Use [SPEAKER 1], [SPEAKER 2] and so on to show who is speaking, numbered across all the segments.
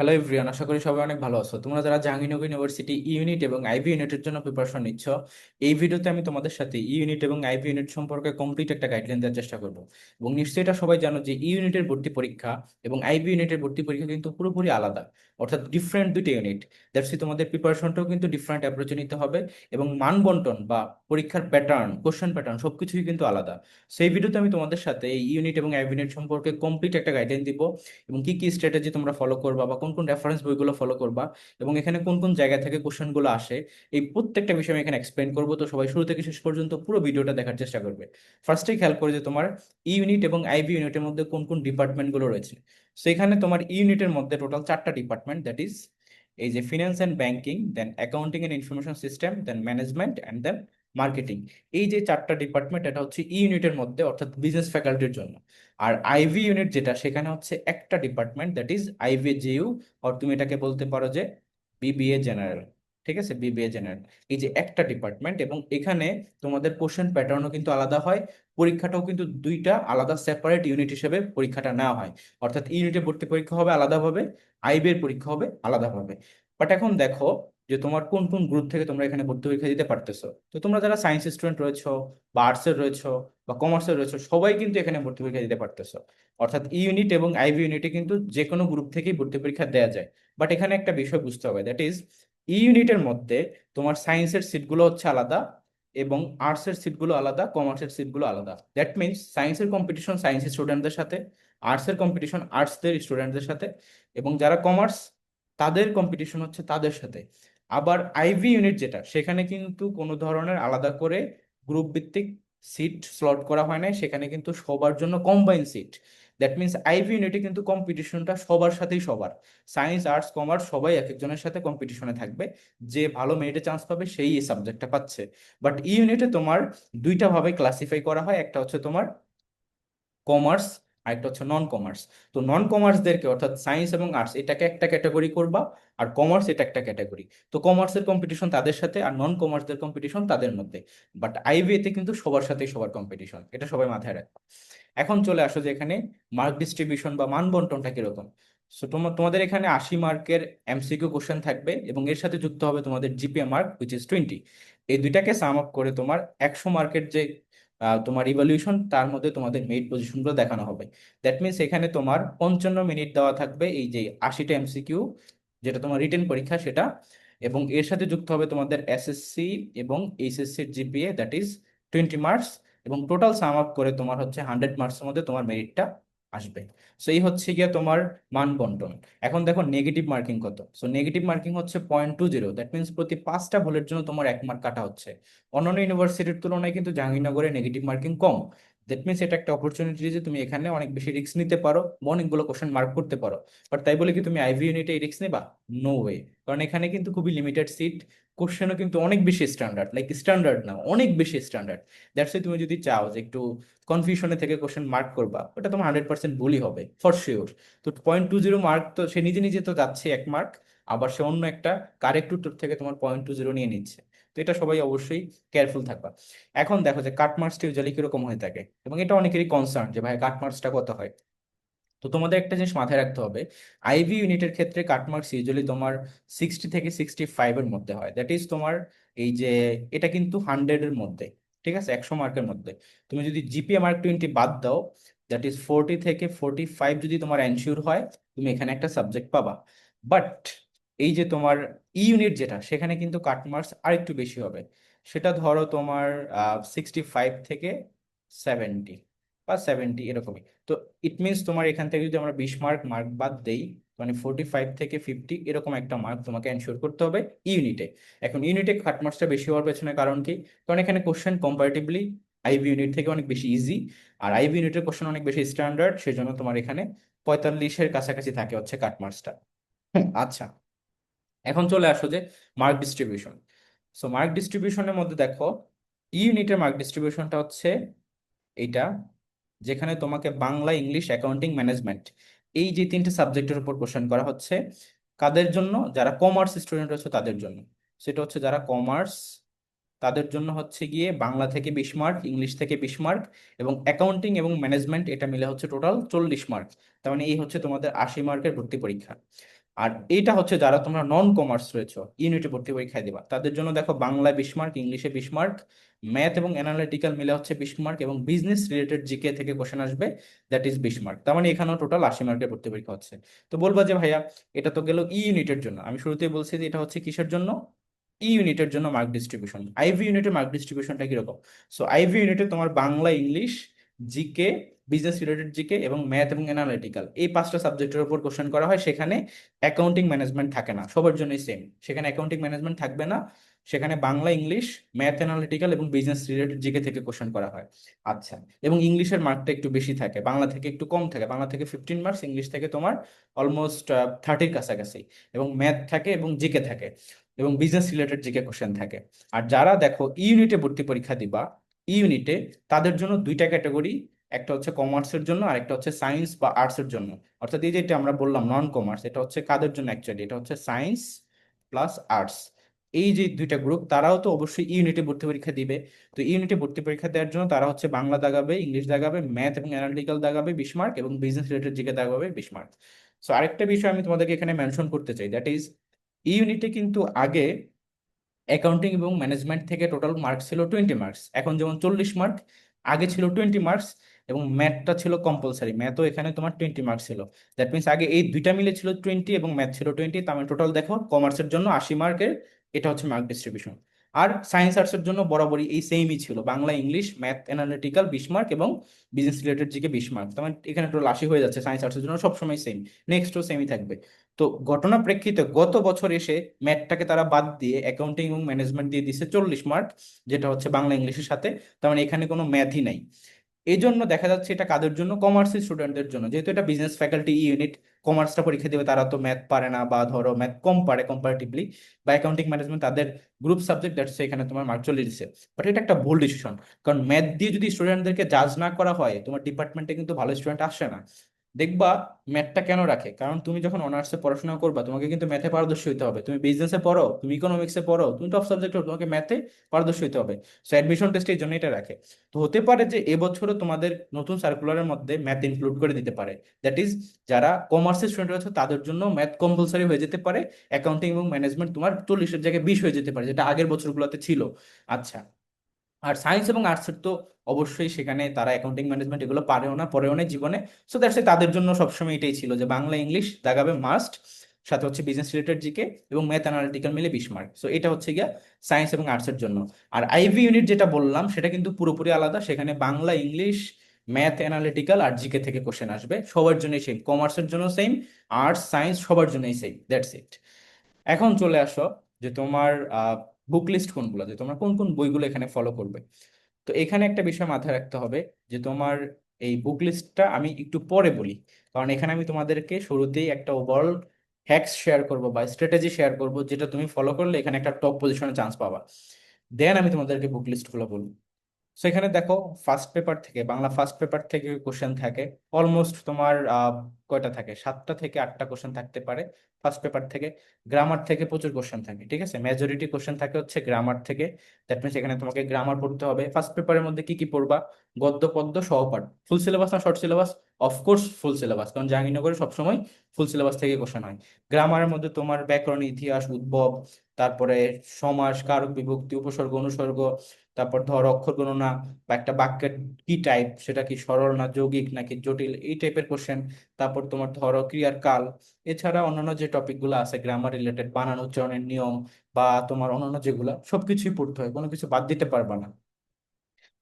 [SPEAKER 1] Hello everyone আশা করি সবাই অনেক ভালো আছো। তোমরা যারা জাহাঙ্গীরনগর ইউনিভার্সিটি ইউনিট এবং আইভি ইউনিটের জন্য প্রিপারেশন নিচ্ছ, এই ভিডিওতে আমি তোমাদের সাথে ইউনিট এবং আইভি ইউনিট সম্পর্কে কমপ্লিট একটা গাইডলাইন দেওয়ার চেষ্টা করব। এবং নিশ্চয়ই এটা সবাই জানো যে ইউনিটের ভর্তি পরীক্ষা এবং আইভি ইউনিটের ভর্তি পরীক্ষা কিন্তু পুরোপুরি আলাদা, অর্থাৎ ডিফারেন্ট দুটো ইউনিট দ্যাটস তোমাদের প্রিপারেশনটাও কিন্তু ডিফারেন্ট অ্যাপ্রোচে নিতে হবে এবং মান বন্টন বা পরীক্ষার প্যাটার্ন কোশ্চেন প্যাটার্ন সবকিছুই কিন্তু আলাদা। সেই ভিডিওতে আমি তোমাদের সাথে এই ইউনিট এবং আইভি ইউনিট সম্পর্কে কমপ্লিট একটা গাইডলাইন দিব এবং কি কি স্ট্র্যাটেজি তোমরা ফলো করবা বা কোন কোন কোন রেফারেন্স বইগুলো ফলো করবা এবং এখানে কোন কোন জায়গা থেকে কোশ্চেনগুলো আসে, এই প্রত্যেকটা বিষয় আমি এখানে এক্সপ্লেন করব। তো সবাই শুরু থেকে শেষ পর্যন্ত পুরো ভিডিওটা দেখার চেষ্টা করবে। ফার্স্টেই খেয়াল করে যে তোমার ই ইউনিট এবং আইবি ইউনিটের মধ্যে কোন কোন ডিপার্টমেন্টগুলো রয়েছে। সো এখানে তোমার ই ইউনিটের মধ্যে টোটাল চারটা ডিপার্টমেন্ট দ্যাট ইজ এই যে finance and banking then accounting and information system then management and then marketing এই যে চারটা ডিপার্টমেন্ট এটা হচ্ছে ই ইউনিটের মধ্যে, অর্থাৎ বিজনেস ফ্যাকাল্টির জন্য। আর আইভি ইউনিট যেটা, সেখানে হচ্ছে একটা department that is IB JU আর তুমি এটাকে বলতে পারো যে বিবিএ জেনারেল ঠিক আছে? বিবিএ জেনারেল এই যে একটা ডিপার্টমেন্ট এবং এখানে তোমাদের কোশ্চেন প্যাটার্নও কিন্তু আলাদা হয়, পরীক্ষাটাও কিন্তু দুইটা আলাদা সেপারেট ইউনিট হিসেবে পরীক্ষাটা নেওয়া হয়। অর্থাৎ ইউনিটে ভর্তি পরীক্ষা হবে আলাদাভাবে আইবি এর পরীক্ষা হবে আলাদাভাবে। বাট এখন দেখো যে তোমার কোন কোন গ্রুপ থেকে তোমরা এখানে ভর্তি পরীক্ষা দিতে পারতেছো? তো তোমরা যারা সায়েন্স স্টুডেন্ট রয়েছো বা আর্টসের রয়েছো বা কমার্সের রয়েছো, সবাই কিন্তু এখানে ভর্তি পরীক্ষা দিতে পারতেছো। অর্থাৎ ই ইউনিট এবং আইভি ইউনিটে কিন্তু যে কোনো গ্রুপ থেকেই ভর্তি পরীক্ষা দেওয়া যায়। বাট এখানে একটা বিষয় বুঝতে হবে দ্যাট ইজ ই ইউনিটের মধ্যে তোমার সায়েন্সের সিটগুলো হচ্ছে আলাদা এবং আর্টসের সিটগুলো আলাদা কমার্সের সিটগুলো আলাদা। দ্যাট মিনস সায়েন্সের কম্পিটিশন সায়েন্স স্টুডেন্টদের সাথে আর্টসের কম্পিটিশন আর্টসদের স্টুডেন্টদের সাথে এবং যারা কমার্স তাদের কম্পিটিশন হচ্ছে তাদের সাথে। আবার আইভি ইউনিট যেটা, সেখানে কিন্তু কোনো ধরনের আলাদা করে গ্রুপ ভিত্তিক সিট স্লট করা হয় নাই, সেখানে কিন্তু সবার জন্য combine seat that means IB ইউনিটে কিন্তু কম্পিটিশনটা সবার সাথেই সবার। সায়েন্স আর্টস কমার্স সবাই এক একজনের সাথে কম্পিটিশনে থাকবে। যে ভালো মেরিটে চান্স পাবে, সেই এই সাবজেক্টটা পাচ্ছে। বাট ই ইউনিটে তোমার দুইটা ভাবে ক্লাসিফাই করা হয়। একটা হচ্ছে তোমার কমার্স আরেকটা হচ্ছে নন কমার্স তো নন কমার্সদেরকে অর্থাৎ সায়েন্স এবং আর্টস এটাকে একটা ক্যাটাগরি করবা আর কমার্স এটা একটা ক্যাটাগরি তো কমার্সের কম্পিটিশন তাদের সাথে আর নন কমার্সদের কম্পিটিশন তাদের মধ্যে। বাট আইবিএতে কিন্তু সবার সাথেই সবার কম্পিটিশন এটা সবাই মাথায় রাখবে। এখন চলে আসো যে এখানে মার্ক ডিস্ট্রিবিউশন বা মান বন্টনটা কীরকম। সো তোমাদের এখানে আশি মার্কের এমসিকিউ কোশ্চেন থাকবে এবং এর সাথে যুক্ত হবে তোমাদের GPA mark which is twenty এই দুইটাকে সাম আপ করে তোমার একশো মার্কের যে তোমার ইভ্যালুয়েশন তার মধ্যে তোমাদের মেরিট পজিশনগুলো দেখানো হবে। দ্যাট মিনস এখানে তোমার পঞ্চান্ন মিনিট দেওয়া থাকবে এই যে আশিটা এমসিকিউ যেটা তোমার রিটেন পরীক্ষা সেটা, এবং এর সাথে যুক্ত হবে তোমাদের এসএসসি এবং এইচএসসির GPA that is twenty marks এবং টোটাল সাম আপ করে তোমার হচ্ছে হান্ড্রেড মার্কসের মধ্যে তোমার মেরিটটা আসবে। সো এই হচ্ছে গিয়ে তোমার মান বন্টন। এখন দেখো নেগেটিভ মার্কিং কত। সো নেগেটিভ মার্কিং হচ্ছে point two zero that means প্রতি পাঁচটা ভুলের জন্য তোমার এক মার্ক কাটা হচ্ছে। অন্যান্য ইউনিভার্সিটির তুলনায় কিন্তু জাহাঙ্গীরনগরে নেগেটিভ মার্কিং কম। দ্যাট মিনস এটা একটা অপরচুনিটি যে তুমি এখানে অনেক বেশি রিস্ক নিতে পারো অনেকগুলো কোশ্চেন মার্ক করতে পারো। বাট তাই বলে কি তুমি আইভি ইউনিটে রিস্ক নেবা? নো ওয়ে কারণ এখানে কিন্তু খুবই লিমিটেড সিট কোশ্চেনও কিন্তু অনেক বেশি স্ট্যান্ডার্ড লাইক স্ট্যান্ডার্ড না, অনেক বেশি স্ট্যান্ডার্ড দ্যাটস তুমি যদি চাও যে একটু কনফিউশনে থেকে কোশ্চেন মার্ক করবা, ওটা তোমার হান্ড্রেড পার্সেন্ট ভুলই হবে ফর শিওর তো পয়েন্ট টু জিরো মার্ক তো সে নিজে নিজে তো যাচ্ছে এক মার্ক আবার সে অন্য একটা কারেক্ট উত্তর থেকে তোমার পয়েন্ট টু জিরো নিয়ে নিচ্ছে। তো এটা সবাই অবশ্যই কেয়ারফুল থাকবা। এখন দেখো যে কাট মার্কসটা ইউজুয়ালি কীরকম হয়ে থাকে, এবং এটা অনেকেরই কনসার্ন যে ভাই কাট মার্কসটা কত হয়। তো তোমাদের একটা জিনিস মাথায় রাখতে হবে আইভি ইউনিটের ক্ষেত্রে কাট মার্কস ইউজুয়ালি তোমার সিক্সটি থেকে সিক্সটি ফাইভের মধ্যে হয়। দ্যাট ইজ তোমার এই যে, এটা কিন্তু হান্ড্রেডের মধ্যে, ঠিক আছে? একশো মার্কের মধ্যে। তুমি যদি জিপিএ মার্ক টোয়েন্টি বাদ দাও দ্যাট ইজ ফোরটি থেকে ফোরটি ফাইভ যদি তোমার এনশিওর হয়, তুমি এখানে একটা সাবজেক্ট পাবা। বাট এই যে তোমার ই ইউনিট যেটা, সেখানে কিন্তু কাট মার্কস আরেকটু বেশি হবে। সেটা ধরো তোমার সিক্সটি ফাইভ থেকে সেভেন্টি বা সেভেন্টি এরকমই। তো ইট মিনস তোমার এখান থেকে যদি আমরা বিশ মার্ক মার্ক বাদ দেই মানে ফোর্টি ফাইভ থেকে ফিফটি এরকম একটা মার্ক তোমাকে এনশিওর করতে হবে ইউনিটে এখন ইউনিটে কাট মার্কসটা বেশি হওয়ার পেছনে কারণ কি? কারণ এখানে কোশ্চেন কম্পারেটিভলি আইবি ইউনিট থেকে অনেক বেশি ইজি আর আইবি ইউনিটের কোশ্চেন অনেক বেশি স্ট্যান্ডার্ড সেজন্য তোমার এখানে পঁয়তাল্লিশের কাছাকাছি থাকে হচ্ছে কাট মার্কসটা আচ্ছা এখন চলে আসো যে মার্ক ডিস্ট্রিবিউশন সো মার্ক ডিস্ট্রিবিউশনের মধ্যে দেখো ইউনিটের মার্ক ডিস্ট্রিবিউশনটা হচ্ছে এইটা। যেখানে তোমাকে বাংলা ইংলিশ অ্যাকাউন্টিং ম্যানেজমেন্ট এই যে তিনটে সাবজেক্টের উপর কোশ্চেন করা হচ্ছে, কাদের জন্য? যারা কমার্স স্টুডেন্ট হচ্ছে তাদের জন্য। সেটা হচ্ছে যারা কমার্স, তাদের জন্য হচ্ছে গিয়ে বাংলা থেকে বিশ মার্ক, ইংলিশ থেকে বিশ মার্ক এবং অ্যাকাউন্টিং এবং ম্যানেজমেন্ট, এটা মিলে হচ্ছে টোটাল চল্লিশ মার্ক। তার মানে এই হচ্ছে তোমাদের আশি মার্কের ভর্তি পরীক্ষা। আর এটা হচ্ছে যারা তোমরা নন কমার্স রয়েছো ইউনিটে ভর্তি পরীক্ষায় দিবা, তাদের জন্য দেখো বাংলায় বিশ মার্ক, ইংলিশে বিশ মার্ক ম্যাথ এবং অ্যানালিটিক্যাল মিলে হচ্ছে বিশ মার্ক এবং বিজনেস রিলেটেড জিকে থেকে কোশ্চেন আসবে দ্যাট ইজ বিশ মার্ক তার মানে এখানেও টোটাল আশি মার্কের ভর্তি পরীক্ষা হচ্ছে। তো বলবা যে ভাইয়া, এটা তো গেল ই ইউনিটের জন্য। আমি শুরুতেই বলছি যে এটা হচ্ছে কিসের জন্য? ই ইউনিটের জন্য মার্ক ডিস্ট্রিবিউশন আইভি ইউনিটের মার্ক ডিস্ট্রিবিউশনটা কীরকম? সো আইভি ইউনিটে তোমার Bangla, English, GK business related GK এবং ম্যাথ এবং অ্যানালিটিক্যাল এই পাঁচটা সাবজেক্টের উপর কোশ্চেন করা হয়, সেখানে অ্যাকাউন্টিং ম্যানেজমেন্ট থাকে না। সবার জন্যই সেম সেখানে অ্যাকাউন্টিং ম্যানেজমেন্ট থাকবে না। সেখানে বাংলা, ইংলিশ ম্যাথ অ্যানালিটিক্যাল এবং বিজনেস রিলেটেড জিকে থেকে কোশ্চেন করা হয়। আচ্ছা এবং ইংলিশের মার্কটা একটু বেশি থাকে, বাংলা থেকে একটু কম থাকে। বাংলা থেকে ফিফটিন মার্কস ইংলিশ থেকে তোমার অলমোস্ট থার্টির কাছাকাছি এবং ম্যাথ থাকে এবং জিকে থাকে এবং বিজনেস রিলেটেড জিকে কোশ্চেন থাকে। আর যারা দেখো ইউনিটে ভর্তি পরীক্ষা দিবা ই ইউনিটে তাদের জন্য দুইটা ক্যাটাগরি একটা হচ্ছে কমার্সের জন্য আর একটা হচ্ছে সায়েন্স বা আর্টসের জন্য। অর্থাৎ এই যেটা আমরা বললাম নন কমার্স এটা হচ্ছে কাদের জন্য অ্যাকচুয়ালি এটা হচ্ছে সায়েন্স প্লাস আর্টস এই যে দুইটা গ্রুপ তারাও তো অবশ্যই ইউনিটে ভর্তি পরীক্ষা দিবে। তো ইউনিটে ভর্তি পরীক্ষা দেওয়ার জন্য তারা হচ্ছে বাংলা দাগাবে, ইংলিশ দাগাবে ম্যাথ এবং অ্যানালিটিক্যাল দাগাবে বিশ মার্ক এবং বিজনেস রিলেটেড জিকে দাগাবে বিশ মার্ক সো আরেকটা বিষয় আমি তোমাদেরকে এখানে মেনশন করতে চাই দ্যাট ইজ ইউনিটে কিন্তু আগে অ্যাকাউন্টিং এবং ম্যানেজমেন্ট থেকে টোটাল মার্কস ছিল টোয়েন্টি মার্কস এখন যেমন চল্লিশ মার্ক আগে ছিল টোয়েন্টি মার্কস এবং ম্যাথটা ছিল কম্পালসারি ম্যাথও এখানে তোমার টোয়েন্টি মার্কস ছিল। দ্যাট মিনস আগে এই দুইটা মিলে ছিল টোয়েন্টি এবং ম্যাথ ছিল টোয়েন্টি তার মানে টোটাল দেখো কমার্সের জন্য আশি মার্কের এটা হচ্ছে মার্ক ডিস্ট্রিবিউশন আর সায়েন্স আর্টসের জন্য বরাবরই এই সেমই ছিল। বাংলা ইংলিশ ম্যাথ অ্যানালিটিক্যাল বিশ মার্ক এবং বিজনেস রিলেটেড জিকে বিশ মার্ক তার মানে এখানে একটু আশি হয়ে যাচ্ছে সায়েন্স আর্টসের জন্য, সবসময় সেম নেক্সটও সেমই থাকবে। তো ঘটনা প্রেক্ষিতে গত বছর এসে ম্যাথটাকে তারা বাদ দিয়ে অ্যাকাউন্টিং এবং ম্যানেজমেন্ট দিয়ে দিচ্ছে চল্লিশ মার্ক যেটা হচ্ছে বাংলা ইংলিশের সাথে, তার মানে এখানে কোনো ম্যাথই নাই। এই জন্য দেখা যাচ্ছে এটা কাদের জন্য? কমার্স স্টুডেন্টদের জন্য। যেহেতু এটা বিজনেস ফ্যাকাল্টি ইউনিট কমার্সটা পরীক্ষা দেবে, তারা তো ম্যাথ পারে না বা ধরো ম্যাথ কম পারে কম্পারেটিভলি বা অ্যাকাউন্টিং ম্যানেজমেন্ট তাদের গ্রুপ সাবজেক্ট দ্যাটস এখানে তোমার মার্ক চলে দিচ্ছে। বাট এটা একটা ভুল ডিসিশন কারণ ম্যাথ দিয়ে যদি স্টুডেন্টদেরকে জাজ না করা হয়, তোমার ডিপার্টমেন্টে কিন্তু ভালো স্টুডেন্ট আসে না। দেখবা ম্যাথটা কেন রাখে? কারণ তুমি যখন অনার্সে পড়াশোনা করবা, তোমাকে কিন্তু ম্যাথে পারদর্শী হতে হবে। তুমি বিজনেসে পড়ো, তুমি ইকোনমিক্সে পড়ো, তুমি টপ সাবজেক্ট তোমাকে ম্যাথে পারদর্শী হতে হবে। সো অ্যাডমিশন টেস্টের জন্য এটা রাখে। তো হতে পারে যে এবছরও তোমাদের নতুন সার্কুলারের মধ্যে ম্যাথ ইনক্লুড করে দিতে পারে। দ্যাট ইজ যারা কমার্সের স্টুডেন্ট আছে তাদের জন্য ম্যাথ কম্পালসারি হয়ে যেতে পারে। অ্যাকাউন্টিং এবং ম্যানেজমেন্ট তোমার চল্লিশের জায়গায় বিশ হয়ে যেতে পারে, যেটা আগের বছরগুলোতে ছিল। আচ্ছা। আর সায়েন্স এবং আর্টসের তো অবশ্যই সেখানে তারা অ্যাকাউন্টিং ম্যানেজমেন্ট এগুলো পারেও না পরেও না জীবনে। সো দ্যাটস তাদের জন্য সবসময় এটাই ছিল যে বাংলা ইংলিশ দাগাবে মাস্ট সাথে হচ্ছে বিজনেস রিলেটেড জিকে এবং ম্যাথ অ্যানালিটিক্যাল মিলে বিশ মার্ক সো এটা হচ্ছে গিয়া সায়েন্স এবং আর্টসের জন্য। আর আইভি ইউনিট যেটা বললাম, সেটা কিন্তু পুরোপুরি আলাদা। সেখানে বাংলা ইংলিশ ম্যাথ অ্যানালিটিক্যাল আর জিকে থেকে কোশ্চেন আসবে। সবার জন্যই সেম কমার্সের জন্য সেম আর্টস সায়েন্স সবার জন্যই সেম দ্যাটস ইট এখন চলে আসো যে তোমার বুক লিস্ট কোনগুলো? যে তোমরা কোন কোন বইগুলো এখানে ফলো করবে? তো এখানে একটা বিষয় মাথায় রাখতে হবে যে তোমার এই বুক লিস্টটা আমি একটু পরে বলি। কারণ এখানে আমি তোমাদেরকে শুরুতেই একটা ওভারঅল হ্যাক্স শেয়ার করব বা স্ট্র্যাটেজি শেয়ার করব, যেটা তুমি ফলো করলে এখানে একটা টপ পজিশনে চান্স পাবা। দেন আমি তোমাদেরকে বুক লিস্টগুলো বলব। সো এখানে দেখো ফার্স্ট পেপার থেকে, বাংলা ফার্স্ট পেপার থেকে কোশ্চেন থাকে। অলমোস্ট তোমার কয়টা থাকে? সাতটা থেকে আটটা কোশ্চেন থাকতে পারে ফার্স্ট পেপার থেকে। গ্রামার থেকে প্রচুর কোশ্চেন থাকে, ঠিক আছে? মেজরিটি কোশ্চেন থাকে হচ্ছে গ্রামার থেকে। দ্যাট মিনস এখানে তোমাকে গ্রামার পড়তে হবে। ফার্স্ট পেপারের মধ্যে কি কি পড়বা? গদ্য, পদ্য সহপাঠ ফুল সিলেবাস না short syllabus of course full syllabus কারণ জাহাঙ্গীরনগরে সবসময় ফুল সিলেবাস থেকে কোশ্চেন হয়। গ্রামারের মধ্যে তোমার ব্যাকরণ, ইতিহাস, উদ্ভব, তারপরে সমাস, কারক বিভক্তি, উপসর্গ, অনুসর্গ, তারপর ধর, অক্ষর গণনা বা একটা বাক্যের কি টাইপ সেটা কি সরল না যৌগিক, নাকি জটিল, এই টাইপের কোশ্চেন তারপর তোমার ধরো ক্রিয়ার কাল এছাড়া অন্যান্য যে টপিকগুলো আছে গ্রামার রিলেটেড বানান, উচ্চারণের নিয়ম বা তোমার অন্যান্য যেগুলো, সবকিছুই পড়তে হয়, কোনো কিছু বাদ দিতে পারবা না।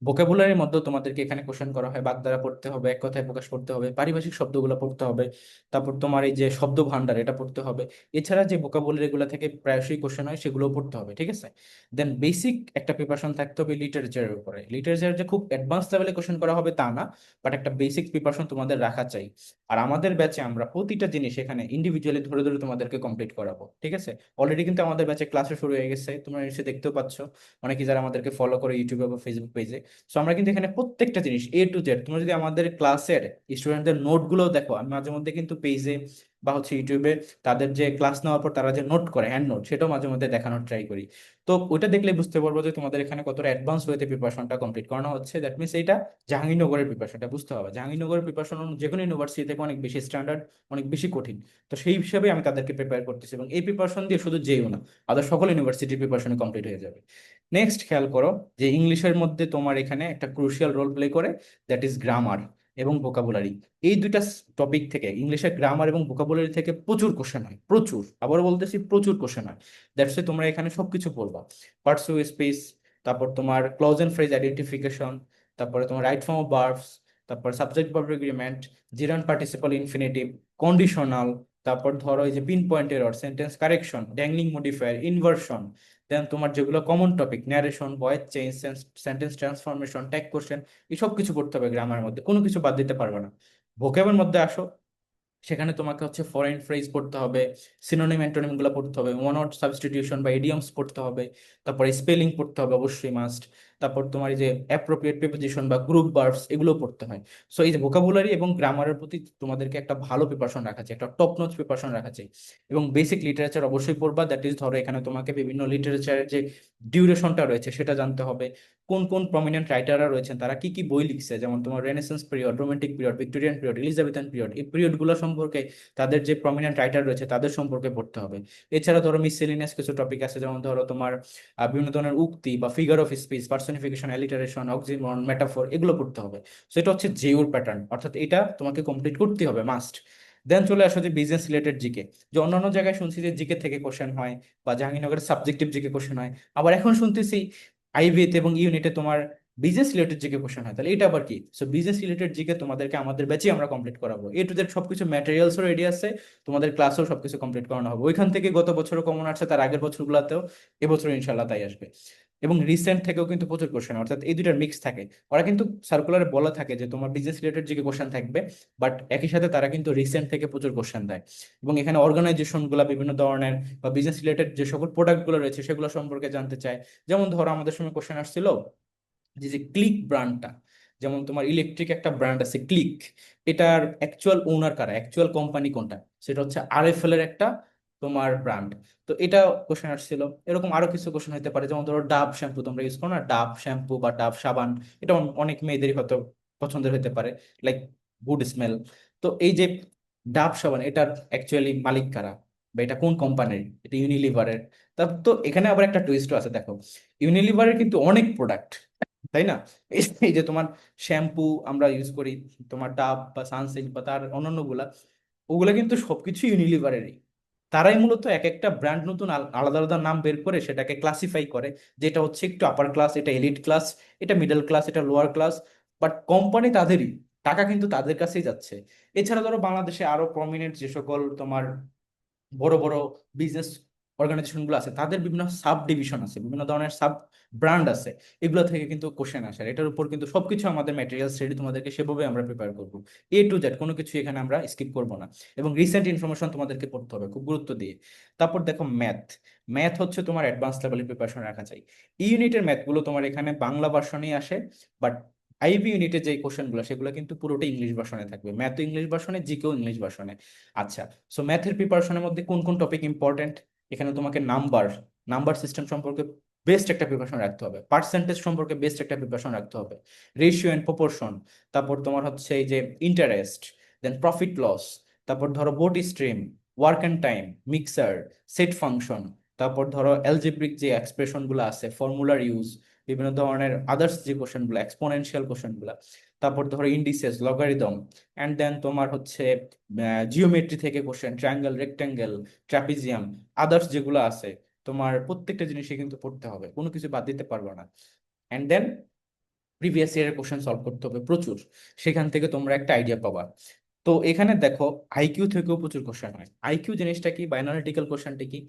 [SPEAKER 1] ভোকাবুলারির মধ্যে তোমাদেরকে এখানে কোশ্চেন করা হয়, বাগধারা পড়তে হবে, এক কথায় প্রকাশ করতে হবে, পারিভাষিক শব্দগুলো পড়তে হবে, তারপর তোমার এই যে শব্দ ভান্ডার এটা পড়তে হবে। এছাড়া যে ভোকাবুলারি গুলো থেকে প্রায়শই কোশ্চেন হয়, সেগুলোও পড়তে হবে, ঠিক আছে? দেন বেসিক একটা প্রিপারেশন থাকতে হবে লিটারেচারের উপরে। লিটারেচার যে খুব অ্যাডভান্স লেভেলে কোশ্চেন করা হবে তা না বাট একটা বেসিক প্রিপারেশন তোমাদের রাখা চাই। আর আমাদের ব্যাচে আমরা প্রতিটা জিনিস এখানে ইন্ডিভিজুয়ালি ধরে ধরে তোমাদেরকে কমপ্লিট করাবো, ঠিক আছে? অলরেডি কিন্তু আমাদের ব্যাচে ক্লাসে শুরু হয়ে গেছে, তোমরা এসে দেখতেও পাচ্ছ। অনেকে যারা আমাদেরকে ফলো করে ইউটিউবে বা ফেসবুক পেজে সো আমরা কিন্তু এখানে প্রত্যেকটা জিনিস এ টু জেড তোমরা যদি আমাদের ক্লাসের স্টুডেন্টদের নোটগুলো দেখো আমি মাঝে মধ্যে কিন্তু পেজে বা হচ্ছে ইউটিউবে তাদের যে ক্লাস নেওয়ার পর তারা যে নোট করে, হ্যান্ড নোট, সেটাও মাঝে মধ্যে দেখানোর ট্রাই করি। তো ওইটা দেখলে বুঝতে পারব যে তোমাদের এখানে কতটা অ্যাডভান্স ওয়েতে প্রিপারেশনটা কমপ্লিট করানো হচ্ছে দ্যাট মিনস এইটা জাহাঙ্গীরনগরের প্রিপারেশনটা বুঝতে হবে জাহাঙ্গীরনগরের প্রিপারেশন যে কোনো ইউনিভার্সিটি থেকে অনেক বেশি স্ট্যান্ডার্ড অনেক বেশি কঠিন। তো সেই হিসাবে আমি তাদেরকে প্রিপেয়ার করতেছি এবং এই প্রিপারেশন দিয়ে শুধু যেও না আদার সকল ইউনিভার্সিটির প্রিপারেশন কমপ্লিট হয়ে যাবে। নেক্সট খেয়াল করো যে ইংলিশের মধ্যে তোমার এখানে একটা ক্রুশিয়াল রোল প্লে করে দ্যাট ইজ গ্রামার এবং ভোকাবুলারি এই দুইটা টপিক থেকে, ইংলিশের গ্রামার এবং ভোকাবুলারি থেকে প্রচুর কোশ্চেন হয়, প্রচুর। আবার বলতেছি, প্রচুর কোশ্চেন হয়। দ্যাটস এ তোমরা এখানে সবকিছু পড়বা পার্টস অফ স্পেস তারপর তোমার ক্লোজ এন্ড ফ্রেজ আইডেন্টিফিকেশন তারপরে তোমার রাইট ফর্ম অফ ভার্বস তারপর subject verb agreement gerund participle infinitive conditional তারপর ধরো এই যে pin point error sentence correction dangling modifier inversion then তোমার যেগুলো common topic narration voice change sentence transformation tag question এসব কিছু পড়তে হবে গ্রামার মধ্যে, কোনো কিছু বাদ দিতে পারবে না। ভোকেবের মধ্যে আসো সেখানে তোমাকে হচ্ছে ফরেন ফ্রেজ পড়তে হবে সিনোনিম অ্যান্টোনিমগুলো পড়তে হবে ওয়ান ওয়ার্ড সাবস্টিটিউশন বা ইডিয়মস পড়তে হবে, তারপরে স্পেলিং পড়তে হবে অবশ্যই মাস্ট তারপর তোমার যে অ্যাপ্রোপ্রিয়েট প্রিপোজিশন বা গ্রুপ ভার্বস এগুলো পড়তে হয়। সো এই যে ভোকাবুলারি এবং গ্রামারের প্রতি তোমাদেরকে একটা ভালো প্রিপারেশন রাখা চাই একটা টপ নোচ প্রিপারেশন রাখা চাই এবং বেসিক লিটারেচার অবশ্যই পড়বা দ্যাট ইজ ধরো এখানে তোমাকে বিভিন্ন লিটারেচারের যে ডিউরেশনটা রয়েছে সেটা জানতে হবে, কোন কোন প্রমিনেন্ট রাইটাররা রয়েছেন, তারা কি কি বই লিখছে, যেমন তোমার renaissance period romantic period Victorian period Elizabethan period এই পিরিয়ডগুলো সম্পর্কে তাদের যে প্রমিনেন্ট রাইটার রয়েছে তাদের সম্পর্কে পড়তে হবে। এছাড়া ধরো মিসেলিনিয়াস কিছু টপিক আছে, যেমন ধরো তোমার বিভিন্ন ধরনের উক্তি বা figure of speech personification alliteration oxymoron metaphor এগুলো পড়তে হবে। সেটা হচ্ছে জেউর প্যাটার্ন অর্থাৎ এটা তোমাকে কমপ্লিট করতে হবে মাস্ট দেন চলে আসো যে বিজনেস রিলেটেড জিকে যে অন্যান্য জায়গায় শুনছি যে জিকে থেকে কোশ্চেন হয় বা জাহাঙ্গীরনগরের সাবজেক্টিভ জিকে কোশ্চেন হয়। আবার এখন শুনতেছি আইভিতে এবং ইউনিটে তোমার বিজনেস রিলেটেড জিকে কোশ্চেন হয়, তাহলে এটা আবার কি? সো বিজনেস রিলেটেড জিকে তোমাদেরকে আমাদের ব্যাচে আমরা কমপ্লিট করাবো। এ টু জেড সবকিছু ম্যাটেরিয়ালসও রেডি আছে, তোমাদের ক্লাসও সবকিছু কমপ্লিট করানো হবে। ওইখান থেকে গত বছরও কমন আসছে, তার আগের বছরগুলোতেও এবছর ইনশাল্লাহ তাই আসবে। এবং রিসেন্ট থেকেও কিন্তু প্রচুর কোশ্চেন অর্থাৎ এই দুইটার মিক্স থাকে। ওরা কিন্তু সার্কুলারে বলা থাকে যে তোমার বিজনেস রিলেটেড যে কোশ্চেন থাকবে বাট একই সাথে তারা কিন্তু রিসেন্ট থেকে প্রচুর কোশ্চেন দেয়। এবং এখানে অর্গানাইজেশনগুলা বিভিন্ন ধরনের বা বিজনেস রিলেটেড যে সকল প্রোডাক্টগুলো রয়েছে, সেগুলো সম্পর্কে জানতে চায়। যেমন ধরো আমাদের সময় কোশ্চেন আসছিল যে যে ক্লিক ব্র্যান্ডটা যেমন তোমার ইলেকট্রিক একটা ব্র্যান্ড আছে ক্লিক এটার অ্যাকচুয়াল ওনার কারা অ্যাকচুয়াল কোম্পানি কোনটা? সেটা হচ্ছে আরএফএল এর একটা তোমার ব্র্যান্ড তো এটা কোশ্চেন আসছিল। এরকম আরও কিছু কোশ্চেন হতে পারে, যেমন ধরো ডাব শ্যাম্পু তোমরা ইউজ করো না? ডাব শ্যাম্পু বা ডাব সাবান, এটা অনেক মেয়েদেরই হয়তো পছন্দের হতে পারে লাইক গুড স্মেল তো এই যে ডাব সাবান, এটার অ্যাকচুয়ালি মালিক কারা? বা এটা কোন কোম্পানির এটা ইউনিলিভারের তা, তো এখানে আবার একটা টুইস্টও আছে, দেখো। ইউনিলিভারের কিন্তু অনেক প্রোডাক্ট তাই না? এই যে তোমার শ্যাম্পু আমরা ইউজ করি, তোমার ডাব বা সানসিল্ক বা তার অন্যান্যগুলা, ওগুলা কিন্তু সবকিছু ইউনিলিভারেরই তারাই মূলত এক একটা ব্র্যান্ড নতুন আলাদা আলাদা নাম বের করে সেটাকে ক্লাসিফাই করে, যেটা হচ্ছে একটু আপার ক্লাস এটা এলিট ক্লাস এটা মিডল ক্লাস এটা লোয়ার ক্লাস বাট কোম্পানি তাদেরই, টাকা কিন্তু তাদের কাছেই যাচ্ছে। এছাড়া ধরো বাংলাদেশে আরও প্রমিনেন্ট যে সকল তোমার বড় বড় বিজনেস অর্গানাইজেশনগুলো আছে, তাদের বিভিন্ন সাব ডিভিশন আছে, বিভিন্ন ধরনের সাব ব্র্যান্ড আছে, এগুলো থেকে কিন্তু কোশ্চেন আসে। এটার উপর কিন্তু সবকিছু আমাদের ম্যাটেরিয়ালস রেডি তোমাদেরকে সেভাবে আমরা প্রিপেয়ার করব। এ টু জেড কোনো কিছু এখানে আমরা স্কিপ করব না। এবং রিসেন্ট ইনফরমেশন তোমাদেরকে পড়তে হবে খুব গুরুত্ব দিয়ে। তারপর দেখো ম্যাথ ম্যাথ হচ্ছে তোমার অ্যাডভান্স লেভেলের প্রিপারেশন রাখা চাই। ইউনিটের ম্যাথগুলো তোমার এখানে বাংলা ভার্সনেই আসে বাট আইবি ইউনিটের যে কোশ্চেনগুলো সেগুলো কিন্তু পুরোটা ইংলিশ ভার্সনে থাকবে। ম্যাথ ইংলিশ ভার্সনে জিকেও ইংলিশ ভার্সনে আচ্ছা সো ম্যাথের প্রিপারেশনের মধ্যে কোন কোন টপিক ইম্পর্টেন্ট এখানে তোমাকে নাম্বার নাম্বার সিস্টেম সম্পর্কে বেস্ট একটা প্রিপারেশন রাখতে হবে। পার্সেন্টেজ সম্পর্কে বেস্ট একটা প্রিপারেশন রাখতে হবে। রেশিও অ্যান্ড প্রপোর্শন তারপর তোমার হচ্ছে এই যে ইন্টারেস্ট দেন প্রফিট লস তারপর ধরো boat stream work and time mixture set function তারপর ধরো অ্যালজেব্রিক যে এক্সপ্রেশনগুলো আছে ফর্মুলার ইউজ বিভিন্ন ধরনের আদার্স যে কোশ্চেনগুলো এক্সপোনেনশিয়াল কোশ্চেনগুলা। তারপর ধরো ইন্ডিসেস লগারিদম অ্যান্ড দেন তোমার হচ্ছে জিওমেট্রি থেকে question triangle rectangle trapezium others যেগুলো আছে, তোমার প্রত্যেকটা জিনিসই কিন্তু পড়তে হবে, কোনো কিছু বাদ দিতে পারবে না। অ্যান্ড দেন প্রিভিয়াস ইয়ারের কোশ্চেন সলভ করতে হবে প্রচুর, সেখান থেকে তোমরা একটা আইডিয়া পাবা। তো এখানে দেখো আইকিউ থেকেও প্রচুর কোশ্চেন হয়। আইকিউ জিনিসটা কি? বা অ্যানালিটিক্যাল কোশ্চেনটা কি?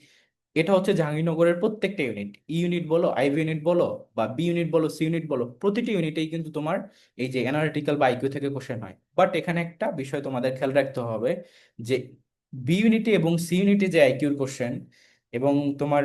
[SPEAKER 1] এটা হচ্ছে জাহাঙ্গীরনগরের প্রত্যেকটা ইউনিট ই ইউনিট বলো আইভি ইউনিট বলো, বা বি ইউনিট বলো সি ইউনিট বলো, প্রতিটি ইউনিটেই কিন্তু তোমার এই যে অ্যানালিটিক্যাল বা আইকিউ থেকে কোশ্চেন হয়। বাট এখানে একটা বিষয় তোমাদের খেয়াল রাখতে হবে যে বি ইউনিটে এবং সি ইউনিটে যে আইকিউর কোশ্চেন এবং তোমার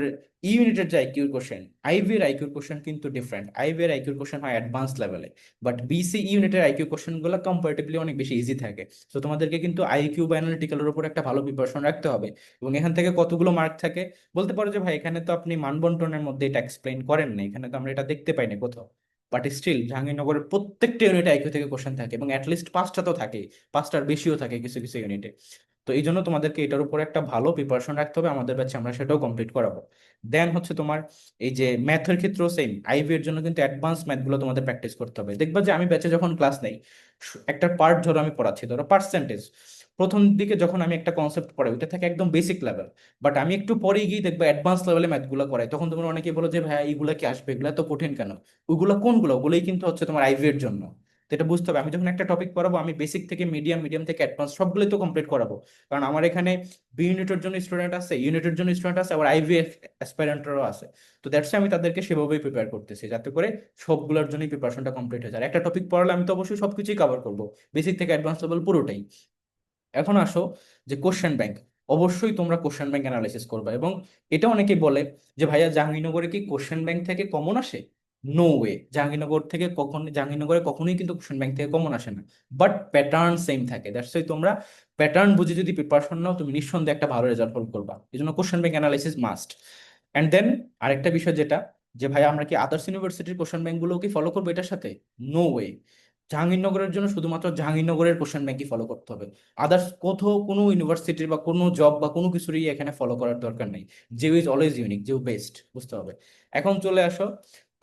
[SPEAKER 1] ইউনিটের যে আইকিউর কোশ্চেন আইভি এর আইকিউর কোশ্চেন কিন্তু ডিফারেন্ট আইভি এর আইকিউর কোশ্চেন হয় অ্যাডভান্স লেভেলে বাট বিসি ইউনিটের আইকিউ কোশ্চেনগুলো কম্পারেটিভলি অনেক বেশি ইজি থাকে। তো তোমাদেরকে কিন্তু আইকিউ বা অ্যানালিটিক্যালের উপর একটা ভালো প্রিপারেশন রাখতে হবে এবং এখান থেকে কতগুলো মার্ক থাকে। বলতে পারো যে ভাই, এখানে তো আপনি মানবন্টনের মধ্যে এটা এক্সপ্লেইন করেন না এখানে তো আমরা এটা দেখতে পাইনি কোথাও। বাট স্টিল জাহাঙ্গীরনগরের প্রত্যেকটা ইউনিটে আইকিউ থেকে কোশ্চেন থাকে এবং অ্যাটলিস্ট পাঁচটা তো থাকে পাঁচটার বেশিও থাকে কিছু কিছু ইউনিটে তো এই জন্য তোমাদেরকে এটার উপর একটা ভালো প্রিপারেশন রাখতে হবে। আমাদের ব্যাচে আমরা সেটাও কমপ্লিট করাবো। দেন হচ্ছে তোমার এই যে ম্যাথের ক্ষেত্রেও সেম আইভি এর জন্য কিন্তু অ্যাডভান্স ম্যাথগুলো তোমাদের প্র্যাকটিস করতে হবে। দেখবা যে আমি ব্যাচে যখন ক্লাস নেই একটা পার্ট ধরো আমি পড়াচ্ছি, ধরো পার্সেন্টেজ প্রথম দিকে যখন আমি একটা কনসেপ্ট পড়াই, ওইটা থাকে একদম বেসিক লেভেল বাট আমি একটু পরে গিয়ে দেখব অ্যাডভান্স লেভেলে ম্যাথগুলো করাই। তখন তোমরা অনেকে বলো যে, ভাই, এইগুলো কি আসবে? এগুলো তো কঠিন কেন? ওইগুলো কোনগুলো? ওগুলোই কিন্তু হচ্ছে তোমার আইভি এর জন্য। তো এটা বুঝতে হবে। আমি যখন একটা টপিক পড়াবো, আমি বেসিক থেকে মিডিয়াম মিডিয়াম থেকে অ্যাডভান্স সবগুলোই তো কমপ্লিট করাবো। কারণ আমার এখানে বি ইউনিটের জন্য স্টুডেন্ট আছে ইউনিটের জন্য স্টুডেন্ট আছে, আবার আইভিএফ অ্যাসপাইরেন্টরও আছে। তো দ্যাটস আমি তাদেরকে সেভাবেই প্রিপেয়ার করতেছি, যাতে করে সবগুলোর জন্যই প্রিপারেশনটা কমপ্লিট হয়ে যায়। আর একটা টপিক পড়ালে আমি তো অবশ্যই সবকিছুই কভার করব বেসিক থেকে অ্যাডভান্স লেভেল পুরোটাই। এখন আসো যে কোশ্চেন ব্যাংক অবশ্যই তোমরা কোশ্চেন ব্যাংক অ্যানালাইসিস করবে এবং এটা অনেকেই বলে যে, ভাইয়া জাহাঙ্গীরনগরে কি কোশ্চেন ব্যাংক থেকে কমন আসে? নো ওয়ে জাহাঙ্গীরনগর থেকে কখন, জাহাঙ্গীরনগরে কখনোই কিন্তু কোশ্চেন ব্যাংক থেকে কমন আসে না। বাট প্যাটার্ন সেম থাকে। দ্যাটস ওয়াই তোমরা প্যাটার্ন বুঝে যদি প্রিপারেশন নাও তুমি নিঃসন্দেহে একটা ভালো রেজাল্ট হোল্ড করবা। এই জন্য question bank analysis must and then আরেকটা বিষয় যেটা, যে ভাই, আমরা কি আদার্স ইউনিভার্সিটির কোশ্চেন ব্যাংকগুলো কি ফলো করব এটার সাথে? নো ওয়ে জাহাঙ্গীরনগরের জন্য শুধুমাত্র জাহাঙ্গীরনগরের কোশ্চেন ব্যাংকই ফলো করতে হবে। আদার্স কোথাও কোনো ইউনিভার্সিটির বা কোনো জব বা কোনো কিছুরই এখানে ফলো করার দরকার নেই। যে ইজ অলওয়েজ ইউনিক যে বেস্ট বুঝতে হবে। এখন চলে আসো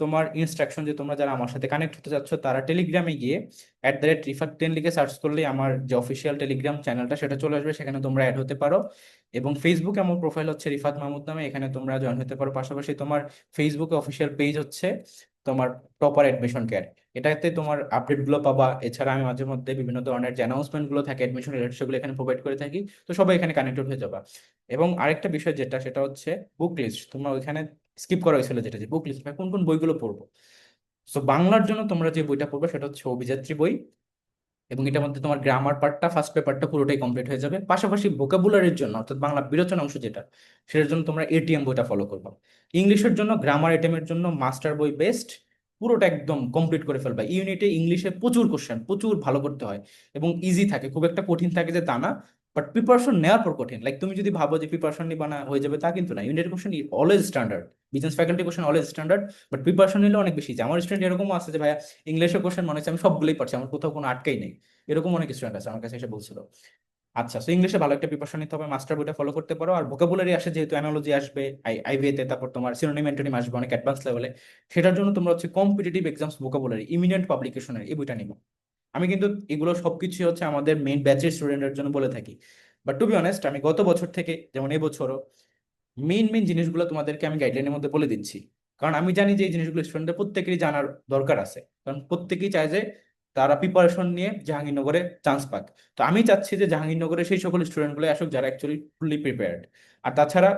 [SPEAKER 1] তোমার ইনস্ট্রাকশন যে তোমরা যারা আমার সাথে কানেক্ট হতে চাচ্ছ, তারা টেলিগ্রামে গিয়ে at the rate refer ten লিখে সার্চ করলে আমার যে অফিসিয়াল টেলিগ্রাম চ্যানেলটা সেটা চলে আসবে। সেখানে তোমরা অ্যাড হতে পারো। এবং ফেসবুকে আমার প্রোফাইল হচ্ছে রিফাত মাহমুদ নামে। এখানে তোমরা জয়েন হতে পারো। পাশাপাশি তোমার ফেসবুকে অফিসিয়াল পেজ হচ্ছে তোমার প্রপার অ্যাডমিশন কেয়ার এটাতে তোমার আপডেটগুলো পাবা। এছাড়া আমি মাঝে মধ্যে বিভিন্ন ধরনের যে অ্যানাউন্সমেন্টগুলো থাকে অ্যাডমিশন রিলেটেড সেগুলো এখানে প্রোভাইড করে থাকি। তো সবাই এখানে কানেক্টেড হয়ে যাবা। এবং আরেকটা বিষয় যেটা, সেটা হচ্ছে বুক লিস্ট তোমরা ওইখানে স্কিপ করা হয়েছিল যেটা যে বুক লিস্ট কোন কোন বইগুলো পড়ব? সো বাংলার জন্য তোমরা যে বইটা পড়বে সেটা হচ্ছে অভিযাত্রী বই এবং এটার মধ্যে তোমার গ্রামার পার্টটা ফার্স্ট পেপারটা পুরোটাই কমপ্লিট হয়ে যাবে। পাশাপাশি ভোকাবুলারির জন্য, অর্থাৎ বাংলা বিরোচন অংশ যেটা, সেটার জন্য তোমরা এটিএম বইটা ফলো করবে। ইংলিশের জন্য গ্রামার এটিএমের জন্য মাস্টার বই বেস্ট পুরোটা একদম কমপ্লিট করে ফেলবা। ইউনিটে ইংলিশে প্রচুর কোশ্চেন প্রচুর ভালো করতে হয় এবং ইজি থাকে, খুব একটা কঠিন থাকে যে তা না বাট প্রিপারেশন নেওয়ার পর কঠিন। লাইক তুমি যদি ভাবো যে প্রিপারেশন নিবা না, হয়ে যাবে তা কিন্তু না। ইউনিটের question always standard business faculty question always standard but preparation নিলে অনেক বেশি। আমার স্টুডেন্ট এরকমও আছে যে, ভাইয়া ইংলিশে কোশ্চেন মনে হচ্ছে আমি সবগুলোই পারছি, আমার কোথাও কোনো আটকাই নেই। এরকম অনেক স্টুডেন্ট আছে, আমার কাছে এসে বলছিল। আচ্ছা সো ইংলিশে ভালো একটা প্রিপারেশন নিতে হবে মাস্টার বইটা ফলো করতে পারো, আর ভোকাবুলারি আসে যেহেতু অ্যানালজি আসবে আই আইভিএতে তারপর তোমার সিনোনিম অ্যান্টোনিম আসবে অনেক অ্যাডভান্স লেভেলে সেটার জন্য তোমরা হচ্ছে কম্পিটিটিভ এক্সামস ভোকাবুলারি ইমিডিয়েট পাবলিকেশনের এই বইটা নিবো। আমি কিন্তু এগুলো সবকিছু হচ্ছে আমাদের মেইন ব্যাচের স্টুডেন্টের জন্য বলে থাকি। বাট টু বি অনেস্ট আমি গত বছর থেকে, যেমন এই বছরও মেইন মেইন জিনিসগুলো তোমাদেরকে আমি গাইডলাইনের মধ্যে বলে দিচ্ছি। কারণ আমি জানি যে এই জিনিসগুলো স্টুডেন্টদের প্রত্যেকেরই জানার দরকার আছে। কারণ প্রত্যেকেই চায় যে তারা প্রিপারেশন নিয়ে জাহাঙ্গীরনগরে চান্স পাক। তো আমি চাচ্ছি যে জাহাঙ্গীরনগরে সেই সকল স্টুডেন্টগুলো আসুক যারা অ্যাকচুয়ালি ফুললি প্রিপেয়ার্ড আর তাছাড়া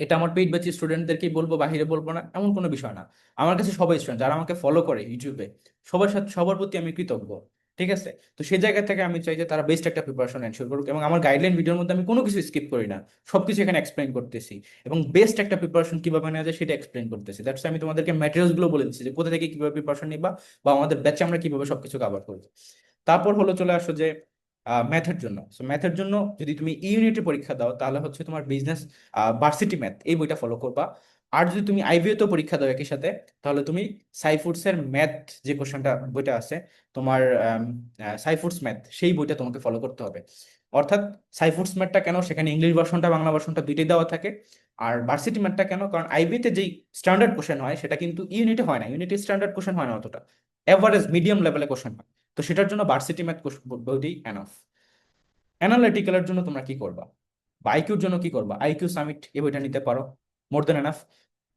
[SPEAKER 1] এটা আমার পেইড ব্যাচের স্টুডেন্টদেরকেই বলব, বাহিরে বলব না, এমন কোনো বিষয় না। আমার কাছে সবাই স্টুডেন্ট যারা আমাকে ফলো করে ইউটিউবে সবার সাথে, সবার প্রতি আমি কৃতজ্ঞ। ঠিক আছে? তো সেই জায়গা থেকে আমি চাই যে তারা বেস্ট একটা প্রিপারেশন এনশিওর করুক এবং আমার গাইডলাইন ভিডিওর মধ্যে আমি কোনো কিছু স্কিপ করি না। সবকিছু এখানে এক্সপ্লেন করতেছি এবং বেস্ট একটা প্রিপারেশন কীভাবে নেওয়া যায় সেটা এক্সপ্লেন করতেছি। দ্যাটস আমি তোমাদেরকে ম্যাটেরিয়ালসগুলো বলে দিচ্ছি যে কোথা থেকে কীভাবে প্রিপারেশন নিবা বা আমাদের ব্যাচে আমরা কীভাবে সব কিছু কাভার করব। তারপর হলো চলে আসো যে ম্যাথের জন্য। সো ম্যাথের জন্য যদি তুমি ইউনিটের পরীক্ষা দাও তাহলে হচ্ছে তোমার বিজনেস ভার্সিটি ম্যাথ এই বইটা ফলো করবা। আর যদি তুমি আইভিএতেও পরীক্ষা দাও একই সাথে, তাহলে তুমি সাইফুডস এর ম্যাথ যে কোশ্চেনটা বইটা আছে, তোমার সাইফুডস ম্যাথ সেই বইটা তোমাকে ফলো করতে হবে। অর্থাৎ সাইফুডস ম্যাথটা কেন, সেখানে ইংলিশ ভার্সনটা বাংলা ভার্সনটা দুইটাই দেওয়া থাকে। আর ভার্সিটি ম্যাথটা কেন, কারণ আইবিতে যেই স্ট্যান্ডার্ড কোশ্চেন হয়, সেটা কিন্তু ইউনিটে হয় না। ইউনিটে স্ট্যান্ডার্ড কোশ্চেন হয় না অতটা। এভারেজ মিডিয়াম লেভেলে কোশ্চেন হয়। তো সেটার জন্য ভার্সিটি ম্যাথ বইটি এনাফ অ্যানালিটিক্যালের জন্য তোমরা কি করবা? বা আইকিউর জন্য কি করবা? আইকিউ সামিট এই বইটা নিতে পারো। More then enough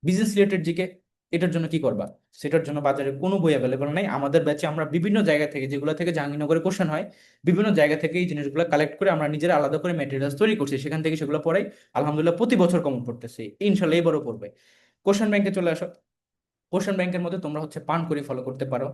[SPEAKER 1] business related GK এটার জন্য কি করবা? সেটার জন্য বাজারে কোনো বই অ্যাভেলেবল নাই। আমাদের ব্যাচে আমরা বিভিন্ন জায়গা থেকে, যেগুলো থেকে জাহাঙ্গীরনগরে কোশ্চেন হয়, বিভিন্ন জায়গা থেকে এই জিনিসগুলো কালেক্ট করে আমরা নিজেরা আলাদা করে ম্যাটেরিয়ালস তৈরি করছি। সেখান থেকে সেগুলো পড়াই। আলহামদুলিল্লাহ প্রতি বছর কমন পড়তেছি। ইনশাল্লাহ এবারও পড়বে। কোশ্চেন ব্যাংকে চলে আসো। কোশ্চেন ব্যাংকের মধ্যে তোমরা হচ্ছে পান করে ফলো করতে পারো।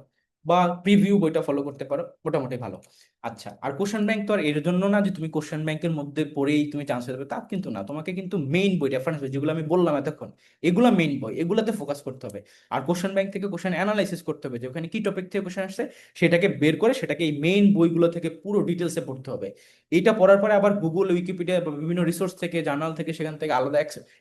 [SPEAKER 1] বা প্রিভিউ বইটা ফলো করতে পারো, মোটামুটি ভালো। আচ্ছা আর কোশ্চেন ব্যাংক তো আর এর জন্য না যে তুমি কোশ্চেন ব্যাংকের মধ্যে পড়েই তুমি চান্স যাবে তা কিন্তু না। তোমাকে কিন্তু মেইন বই রেফারেন্স বই যেগুলো আমি বললাম এতক্ষণ, এগুলো মেইন বই, এগুলোতে ফোকাস করতে হবে। আর কোশ্চেন ব্যাংক থেকে কোশ্চেন অ্যানালাইসিস করতে হবে যে ওখানে কি টপিক থেকে কোশ্চেন আসছে, সেটাকে বের করে সেটাকে এই মেইন বইগুলো থেকে পুরো ডিটেলসে পড়তে হবে। এটা পড়ার পরে আবার গুগল উইকিপিডিয়া বা বিভিন্ন রিসোর্স থেকে জার্নাল থেকে, সেখান থেকে আলাদা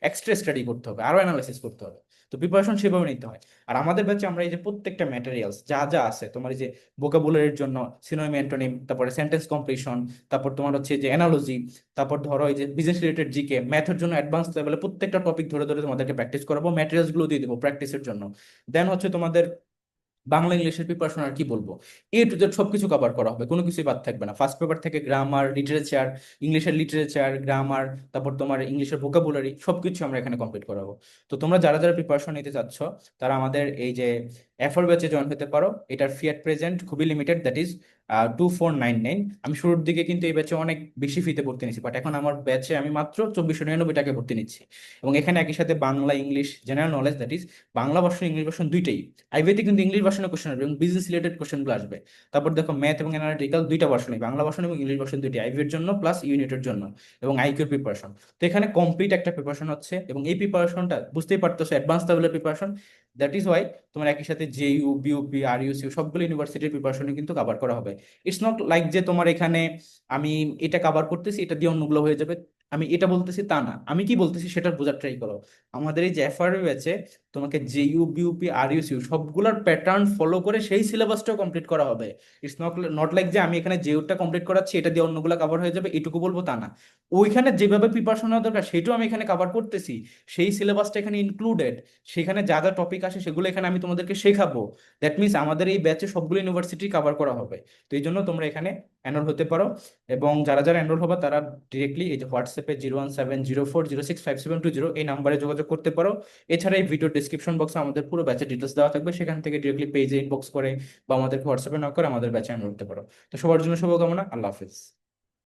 [SPEAKER 1] এক্সট্রা স্টাডি করতে হবে, আরও অ্যানালাইসিস করতে হবে। তো প্রিপারেশন সেভাবে নিতে হয়। আর আমাদের ব্যাচে আমরা এই যে প্রত্যেকটা ম্যাটেরিয়ালস যা যা আছে, তোমার এই যে ভোকাবুলারির জন্য সিনোনিম অ্যান্টোনিম তারপরে সেন্টেন্স কমপ্লিশন তারপর তোমার হচ্ছে যে অ্যানালজি তারপর ধরো এই যে বিজনেস রিলেটেড জিকে ম্যাথের জন্য অ্যাডভান্স লেভেলে প্রত্যেকটা টপিক ধরে ধরে তোমাদেরকে প্র্যাকটিস করাবো ম্যাটেরিয়ালসগুলো দিয়ে দেবো প্র্যাকটিসের জন্য। দেন হচ্ছে তোমাদের বাংলা ইংলিশের প্রিপারেশন আর কি বলব? এ টু জেড সবকিছু কভার করা হবে, কোনো কিছুই বাদ থাকবে না। ফার্স্ট পেপার থেকে গ্রামার লিটারেচার ইংলিশের লিটারেচার গ্রামার তারপর তোমার ইংলিশের ভোকাবুলারি সবকিছু আমরা এখানে কমপ্লিট করাবো। তো তোমরা যারা যারা প্রিপারেশন নিতে চাচ্ছ, তারা আমাদের এই যে এফোর ব্যাচে জয়েন হতে পারো। এটার ফি প্রেজেন্ট খুবই limited that is two four nine nine আমি শুরুর দিকে কিন্তু এই ব্যাচে অনেক বেশি ফিতে ভর্তি নিচ্ছি বাট এখন আমার ব্যাচে আমি মাত্র চব্বিশশো নিরানব্বই টাকায় ভর্তি নিচ্ছি। এবং এখানে একই সাথে Bangla, English general knowledge that is Bangla version English version দুইটাই। আইবিতে কিন্তু ইংলিশ ভার্সনের কোশ্চেন আসবে এবং বিজনেস রিলেটেড কোশ্চেনগুলো আসবে। তারপর দেখো ম্যাথ এবং অ্যানালিটিক্যাল দুইটা ভার্সনই বাংলা ভার্সন এবং ইংলিশ ভার্সন দুইটি আইবির জন্য প্লাস ইউনিটের জন্য এবং আইকিউর প্রিপারেশন তো এখানে কমপ্লিট একটা প্রিপারেশন হচ্ছে এবং এই প্রিপারেশনটা বুঝতেই পারতেছো অ্যাডভান্স লেভেলের প্রিপারেশন দ্যাট ইজ ওয়াই তোমার একই সাথে জেইউ বিউপি আর ইউসিউ সবগুলো ইউনিভার্সিটির প্রিপারেশনে কিন্তু কাভার করা হবে। ইটস নট লাইক যে তোমার এখানে আমি এটা কাভার করতেছি, এটা দিয়ে অন্যগুলো হয়ে যাবে। আমি এটা বলতেছি তা না। আমি কি বলতেছি সেটা বোঝার ট্রাই করো। আমাদের এই এফআরবি ব্যাচে তোমাকে জেইউ বিউপি আর ইউসিউ সবগুলোর প্যাটার্ন ফলো করে সেই সিলেবাসটাও কমপ্লিট করা হবে। ইটস নট নট লাইক যে আমি এখানে জেইউটা কমপ্লিট করাচ্ছি, এটা দিয়ে অন্যগুলো কভার হয়ে যাবে, এটুকু বলব তা না। ওইখানে যেভাবে প্রিপারেশন হওয়া দরকার, সেটাও আমি এখানে কভার করতেছি। সেই সিলেবাসটা এখানে ইনক্লুডেড সেখানে যা যা টপিক আসে সেগুলো এখানে আমি তোমাদেরকে শেখাবো। দ্যাট মিনস আমাদের এই ব্যাচে সবগুলো ইউনিভার্সিটি কভার করা হবে। তো এই জন্য তোমরা এখানে এনরোল হতে পারো এবং যারা যারা এনরোল হবে, তারা ডিরেক্টলি এই যে হোয়াটসঅ্যাপে zero one seven zero four zero six five seven two zero এই নাম্বারে যোগাযোগ করতে পারো। এছাড়া এই ভিডিও ডিসক্রিপশন বক্সে আমাদের পুরো ব্যাচের ডিটেলস দেওয়া থাকবে। সেখান থেকে ডিরেক্টলি পেজে ইনবক্স করে বা আমাদেরকে হোয়াটসঅ্যাপে না করে আমাদের ব্যাচে এনরোল করতে পারো। তো সবার জন্য শুভকামনা। আল্লাহ হাফিজ।